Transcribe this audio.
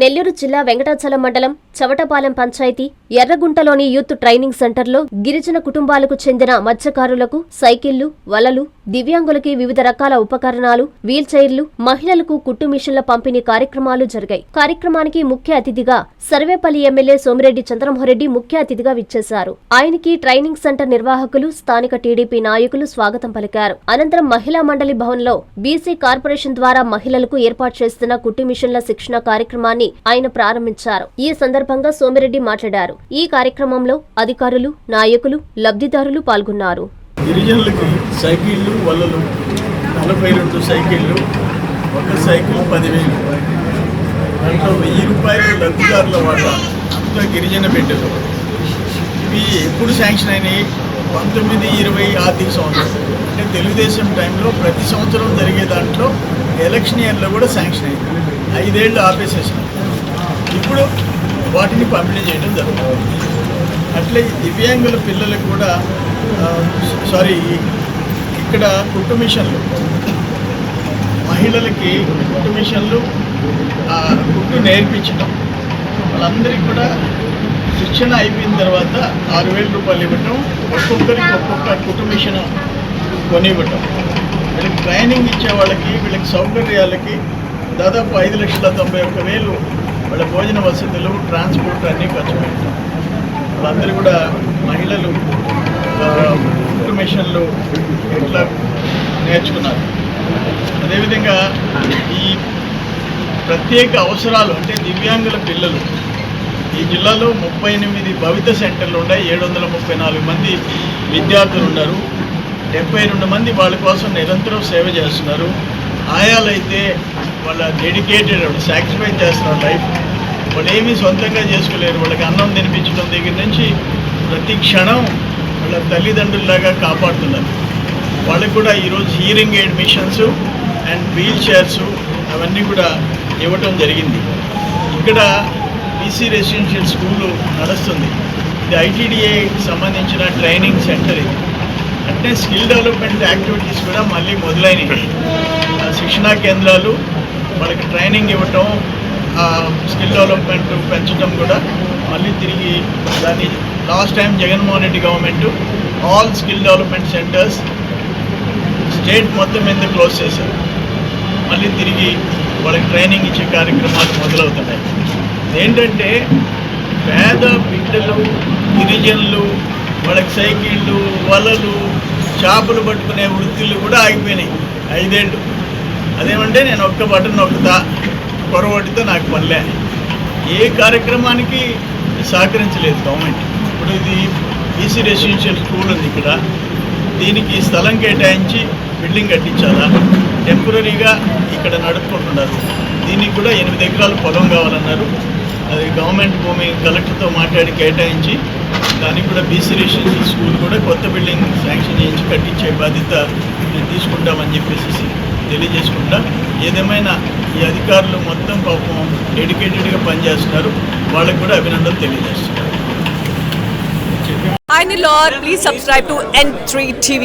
నెల్లూరు జిల్లా వెంకటాచలం మండలం చవటపాలెం పంచాయతీ ఎర్రగుంటలోని యూత్ ట్రైనింగ్ సెంటర్లో గిరిజన కుటుంబాలకు చెందిన మత్స్యకారులకు సైకిళ్ళు వలలు దివ్యాంగులకి వివిధ రకాల ఉపకరణాలు వీల్ చైర్లు మహిళలకు కుట్టు మిషన్ల పంపిణీ కార్యక్రమాలు జరిగాయి. కార్యక్రమానికి ముఖ్య అతిథిగా సర్వేపల్లి ఎమ్మెల్యే సోమిరెడ్డి చంద్రమోహరెడ్డి ముఖ్య అతిథిగా విచ్చేశారు. ఆయనకి ట్రైనింగ్ సెంటర్ నిర్వాహకులు స్థానిక టీడీపీ నాయకులు స్వాగతం పలికారు. అనంతరం మహిళా మండలి భవన్లో బీసీ కార్పొరేషన్ ద్వారా మహిళలకు ఏర్పాటు చేస్తున్న కుట్టు మిషన్ల శిక్షణ కార్యక్రమాన్ని ఆయన ప్రారంభించారు. ఈ సందర్భంగా సోమిరెడ్డి మాట్లాడారు. ఈ కార్యక్రమంలో అధికారులు నాయకులు లబ్ధిదారులు పాల్గొన్నారు. గిరిజనులకి సైకిళ్ళు వలలు నలభై రెండు సైకిళ్ళు ఒక సైకిల్ పదివేలు. దాంట్లో వెయ్యి రూపాయలు లబ్ధిదారుల వాటా అంతా గిరిజన బిడ్డలు ఇవి ఎప్పుడు శాంక్షన్ అయినాయి? పంతొమ్మిది ఇరవై ఆర్థిక సంవత్సరం. అంటే తెలుగుదేశం టైంలో ప్రతి సంవత్సరం జరిగే దాంట్లో ఎలక్షన్ ఇయర్లో కూడా శాంక్షన్ అయింది. ఐదేళ్ళు ఆపేసేసాం ఇప్పుడు వాటిని పంపిణీ చేయడం జరుగుతుంది. అట్లే దివ్యాంగుల పిల్లలకు కూడా సారీ ఇక్కడ కుట్టు మిషన్లు. మహిళలకి కుట్టు మిషన్లు కుట్టు నేర్పించడం. వాళ్ళందరికీ కూడా శిక్షణ అయిపోయిన తర్వాత ఆరు వేల రూపాయలు ఇవ్వటం ఒక్కొక్కరికి ఒక్కొక్క కుటుంబిషన్ కొనివ్వటం. వీళ్ళకి ట్రైనింగ్ ఇచ్చే వాళ్ళకి వీళ్ళకి సౌకర్యాలకి దాదాపు ఐదు లక్షల తొంభై ఒక్క వేలు వాళ్ళ భోజన వసతులు ట్రాన్స్పోర్ట్ అన్నీ ఖర్చు పెడతాం. వాళ్ళందరూ కూడా మహిళలు ఆ, ఇట్లా ఎట్లా నేర్చుకున్నారు? అదేవిధంగా ఈ ప్రత్యేక అవసరాలు అంటే దివ్యాంగుల పిల్లలు ఈ జిల్లాలో ముప్పై ఎనిమిది భవిత సెంటర్లు ఉన్నాయి ఏడు వందల ముప్పై నాలుగు మంది విద్యార్థులు ఉన్నారు. డెబ్బై రెండు మంది వాళ్ళ కోసం నిరంతరం సేవ చేస్తున్నారు. ఆయాలైతే వాళ్ళ డెడికేటెడ్ సాక్రిఫైస్ చేస్తున్నారు లైఫ్ వాళ్ళు ఏమీ సొంతంగా చేసుకోలేరు. వాళ్ళకి అన్నం తినిపించడం దగ్గర నుంచి ప్రతి క్షణం వాళ్ళ తల్లిదండ్రుల్లాగా కాపాడుతున్నారు. వాళ్ళకి కూడా ఈరోజు hearing aid machines and wheel chairs అవన్నీ కూడా ఇవ్వటం జరిగింది. ఇక్కడ బీసీ రెసిడెన్షియల్ స్కూలు నడుస్తుంది. ఇది ఐటీడీఏకి సంబంధించిన ట్రైనింగ్ సెంటర్ ఇది. అంటే స్కిల్ డెవలప్మెంట్ యాక్టివిటీస్ కూడా మళ్ళీ మొదలైనవి. శిక్షణా కేంద్రాలు వాళ్ళకి ట్రైనింగ్ ఇవ్వటం స్కిల్ డెవలప్మెంట్ పెంచడం కూడా మళ్ళీ తిరిగి దాన్ని last time Jaganmohan Reddy government all skill development centres state మొత్తం మీద క్లోజ్ చేశారు. మళ్ళీ తిరిగి వాళ్ళకి ట్రైనింగ్ ఇచ్చే కార్యక్రమాలు మొదలవుతున్నాయి. ఏంటంటే పేద బిడ్డలు గిరిజనులు వాళ్ళకి సైకిళ్ళు వలలు చేపలు పట్టుకునే వృత్తులు కూడా ఆగిపోయినాయి. ఐదేళ్ళు. అదేమంటే నేను ఒక్క బటన్ నొక్కుతా పొరవడితో నాకు పనిలే ఏ కార్యక్రమానికి సహకరించలేదు గవర్నమెంట్. ఇప్పుడు ఇది ఈసీ రెసిడెన్షియల్ స్కూల్ ఉంది ఇక్కడ. దీనికి స్థలం కేటాయించి బిల్డింగ్ కట్టించాలా? టెంపరీగా ఇక్కడ నడుపుకుంటున్నారు. దీనికి కూడా ఎనిమిది ఎకరాలు పొలం కావాలన్నారు. అది గవర్నమెంట్ భూమి కలెక్టర్తో మాట్లాడి కేటాయించి దానికి కూడా బీసీ రెసిడెన్షియల్ స్కూల్ కూడా కొత్త బిల్డింగ్ శాంక్షన్ చేయించి కట్టించే బాధ్యత తీసుకుంటామని చెప్పేసి తెలియజేసుకుంటా ఏదేమైనా ఈ అధికారులు మొత్తం పాపం డెడికేటెడ్గా పనిచేస్తున్నారు. వాళ్ళకి కూడా అభినందనలు తెలియజేస్తున్నారు చెప్పి Hi please subscribe to N3 TV.